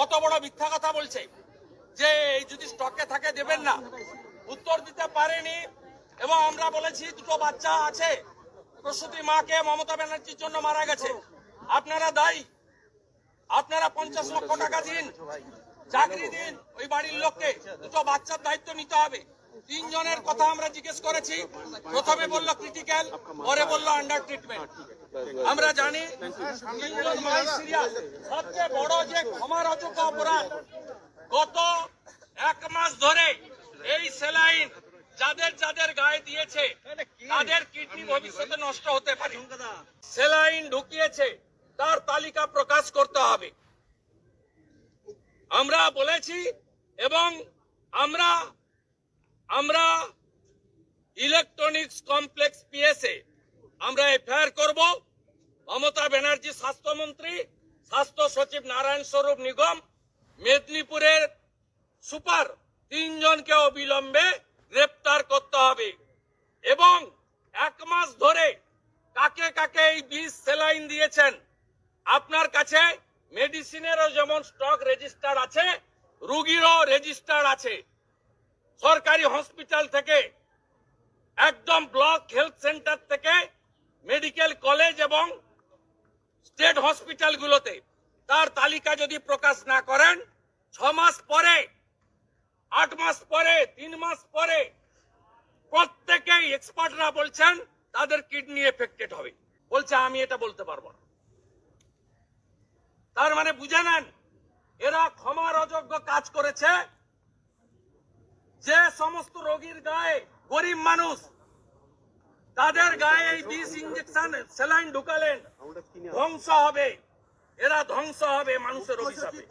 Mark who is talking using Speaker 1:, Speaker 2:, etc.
Speaker 1: কত বড় মিথ্যা কথা বলছে যে এই যদি স্টকে থাকে দেবেন না। উত্তর দিতে পারেনি এবং আমরা বলেছি দুটো বাচ্চা আছে। প্রসূতি মাকে মমতা ব্যানার্জির জন্য মারা গেছে। আপনারা দায়ী। আপনারা পঞ্চাশ লক্ষ টাকা দিন, চাকরি দিন, ওই বাড়ির লোককে। দুটো বাচ্চার দায়িত্ব নিতে হবে। তিনজনের কথা আমরা জিজ্ঞেস করেছি। প্রথমে বলল ক্রিটিক্যাল পরে বলল আন্ডার ট্রিটমেন্ট আমরা জানি সবচেয়ে বড় যে ক্ষমার অযোগ্য অপরাধ, গত এক মাস ধরে এই সেলাইন যাদের যাদের গায়ে দিয়েছে, তাদের কিডনি ভবিষ্যতে নষ্ট হতে পারে। সেলাইন ঢুকিয়েছে, তার তালিকা প্রকাশ করতে হবে। আমরা বলেছি এবং আমরা আমরা ইলেকট্রনিক্স কমপ্লেক্স পিএসএ আমরা এফআইআর করব। মমতা ব্যানার্জি স্বাস্থ্যমন্ত্রী স্বাস্থ্য সচিব নারায়ণ স্বরূপ নিগম, মেদিনীপুরের সুপার তিনজনকে অবিলম্বে গ্রেপ্তার করতে হবে। এবং এক মাস ধরে কাকে কাকে এই বিষ সেলাইন দিয়েছেন, আপনার কাছে মেডিসিনেরও যেমন স্টক রেজিস্টার আছে, রুগীরও রেজিস্টার আছে। সরকারি হসপিটাল থেকে, একদম ব্লক হেলথ সেন্টার থেকে মেডিকেল কলেজ এবং স্টেট হসপিটালগুলোতে। তার তালিকা যদি প্রকাশ না করেন, ছ মাস পরে, আট মাস পরে, তিন মাস পরে প্রত্যেকেই এক্সপার্টরা বলছেন, তাদের কিডনি এফেক্টেড হবে। বলছে, আমি এটা বলতে পারব না। তার মানে বুঝে নেন, এরা ক্ষমার অযোগ্য কাজ করেছে যে সমস্ত রোগীর গায়ে গরিব মানুষ, তাদের গায়ে এই বিষ ইঞ্জেকশন স্যালাইন ঢুকালেন, ধ্বংস হবে। এরা ধ্বংস হবে মানুষের অভিশাপে।